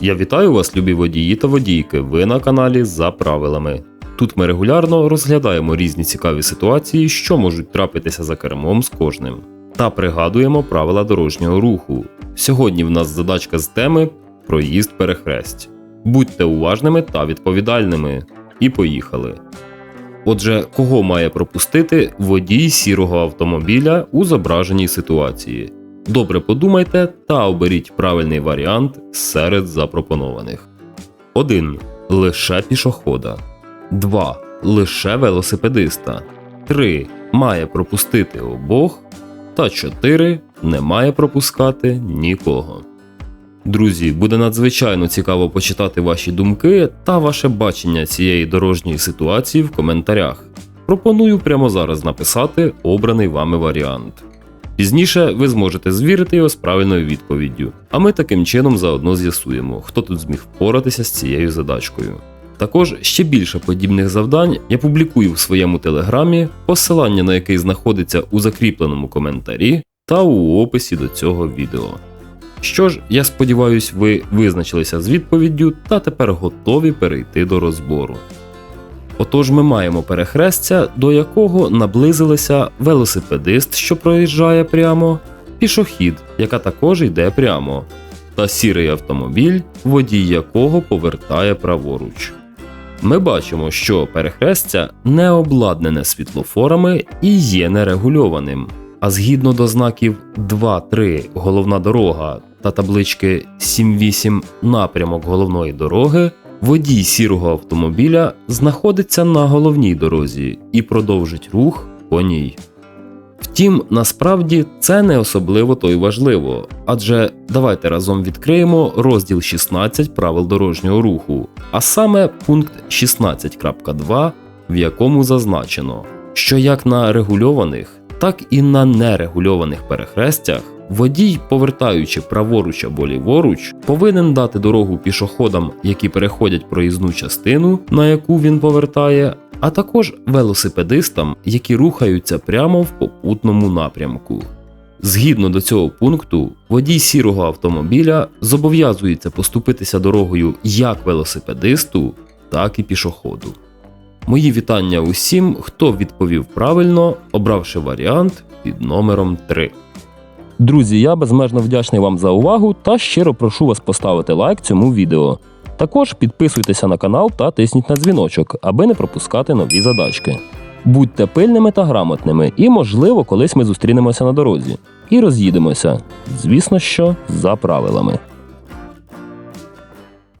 Я вітаю вас, любі водії та водійки. Ви на каналі за правилами. Тут ми регулярно розглядаємо різні цікаві ситуації, що можуть трапитися за кермом з кожним. Та пригадуємо правила дорожнього руху. Сьогодні в нас задачка з теми проїзд перехресть. Будьте уважними та відповідальними. І поїхали. Отже, кого має пропустити водій сірого автомобіля у зображеній ситуації? Добре подумайте та оберіть правильний варіант серед запропонованих. 1. Лише пішохода. 2. Лише велосипедиста. 3. Має пропустити обох. Та 4. Не має пропускати нікого. Друзі, буде надзвичайно цікаво почитати ваші думки та ваше бачення цієї дорожньої ситуації в коментарях. Пропоную прямо зараз написати обраний вами варіант. Пізніше ви зможете звірити його з правильною відповіддю, а ми таким чином заодно з'ясуємо, хто тут зміг впоратися з цією задачкою. Також ще більше подібних завдань я публікую в своєму телеграмі, посилання на який знаходиться у закріпленому коментарі та у описі до цього відео. Що ж, я сподіваюсь, ви визначилися з відповіддю та тепер готові перейти до розбору. Отож, ми маємо перехрестя, до якого наблизилися велосипедист, що проїжджає прямо, пішохід, яка також йде прямо, та сірий автомобіль, водій якого повертає праворуч. Ми бачимо, що перехрестя не обладнане світлофорами і є нерегульованим. А згідно до знаків 2-3 головна дорога та таблички 7-8 напрямок головної дороги, водій сірого автомобіля знаходиться на головній дорозі і продовжить рух по ній. Втім, насправді це не особливо то й важливо, адже давайте разом відкриємо розділ 16 правил дорожнього руху, а саме пункт 16.2, в якому зазначено, що як на регульованих, так і на нерегульованих перехрестях водій, повертаючи праворуч або ліворуч, повинен дати дорогу пішоходам, які переходять проїзну частину, на яку він повертає, а також велосипедистам, які рухаються прямо в попутному напрямку. Згідно до цього пункту, водій сірого автомобіля зобов'язується поступитися дорогою як велосипедисту, так і пішоходу. Мої вітання усім, хто відповів правильно, обравши варіант під номером 3. Друзі, я безмежно вдячний вам за увагу та щиро прошу вас поставити лайк цьому відео. Також підписуйтеся на канал та тисніть на дзвіночок, аби не пропускати нові задачки. Будьте пильними та грамотними, і, можливо, колись ми зустрінемося на дорозі і роз'їдемося. Звісно, що за правилами.